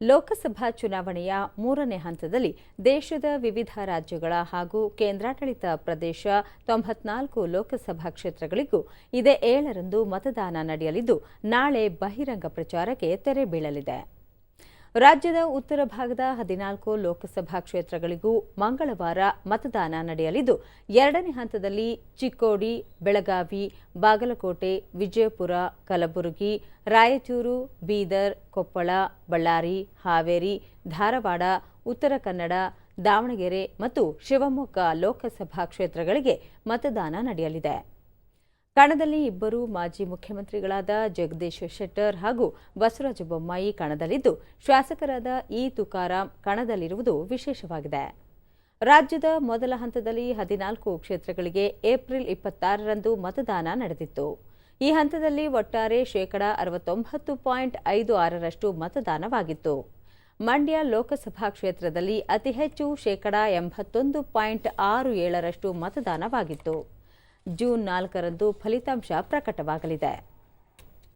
ಲೋಕಸಭಾ ಚುನಾವಣೆಯ ಮೂರನೇ ಹಂತದಲ್ಲಿ ದೇಶದ ವಿವಿಧ ರಾಜ್ಯಗಳ ಹಾಗೂ ಕೇಂದ್ರಾಡಳಿತ ಪ್ರದೇಶ ತೊಂಬತ್ನಾಲ್ಕು ಲೋಕಸಭಾ ಕ್ಷೇತ್ರಗಳಿಗೂ ಇದೇ ಏಳರಂದು ಮತದಾನ ನಡೆಯಲಿದ್ದು, ನಾಳೆ ಬಹಿರಂಗ ಪ್ರಚಾರಕ್ಕೆ ತೆರೆ ಬೀಳಲಿದೆ. ರಾಜ್ಯದ ಉತ್ತರ ಭಾಗದ ಹದಿನಾಲ್ಕು ಲೋಕಸಭಾ ಕ್ಷೇತ್ರಗಳಿಗೂ ಮಂಗಳವಾರ ಮತದಾನ ನಡೆಯಲಿದ್ದು, ಎರಡನೇ ಹಂತದಲ್ಲಿ ಚಿಕ್ಕೋಡಿ, ಬೆಳಗಾವಿ, ಬಾಗಲಕೋಟೆ, ವಿಜಯಪುರ, ಕಲಬುರಗಿ, ರಾಯಚೂರು, ಬೀದರ್, ಕೊಪ್ಪಳ, ಬಳ್ಳಾರಿ, ಹಾವೇರಿ, ಧಾರವಾಡ, ಉತ್ತರ ಕನ್ನಡ, ದಾವಣಗೆರೆ ಮತ್ತು ಶಿವಮೊಗ್ಗ ಲೋಕಸಭಾ ಕ್ಷೇತ್ರಗಳಿಗೆ ಮತದಾನ ನಡೆಯಲಿದೆ. ಕಣದಲ್ಲಿ ಇಬ್ಬರು ಮಾಜಿ ಮುಖ್ಯಮಂತ್ರಿಗಳಾದ ಜಗದೀಶ್ ಶೆಟ್ಟರ್ ಹಾಗೂ ಬಸವರಾಜ ಬೊಮ್ಮಾಯಿ ಕಣದಲ್ಲಿದ್ದು, ಶಾಸಕರಾದ ಇ ತುಕಾರಾಂ ಕಣದಲ್ಲಿರುವುದು ವಿಶೇಷವಾಗಿದೆ. ರಾಜ್ಯದ ಮೊದಲ ಹಂತದಲ್ಲಿ ಹದಿನಾಲ್ಕು ಕ್ಷೇತ್ರಗಳಿಗೆ ಏಪ್ರಿಲ್ ಇಪ್ಪತ್ತಾರರಂದು ಮತದಾನ ನಡೆದಿತ್ತು. ಈ ಹಂತದಲ್ಲಿ ಒಟ್ಟಾರೆ ಶೇಕಡ ಅರವತ್ತೊಂಬತ್ತು ಪಾಯಿಂಟ್ ಐದು ಆರರಷ್ಟು ಮತದಾನವಾಗಿತ್ತು. ಮಂಡ್ಯ ಲೋಕಸಭಾ ಕ್ಷೇತ್ರದಲ್ಲಿ ಅತಿ ಹೆಚ್ಚು ಶೇಕಡ ಎಂಬತ್ತೊಂದು ಪಾಯಿಂಟ್ ಆರು ಏಳರಷ್ಟು ಮತದಾನವಾಗಿತ್ತು. ಜೂನ್ ನಾಲ್ಕರಂದು ಫಲಿತಾಂಶ ಪ್ರಕಟವಾಗಲಿದೆ.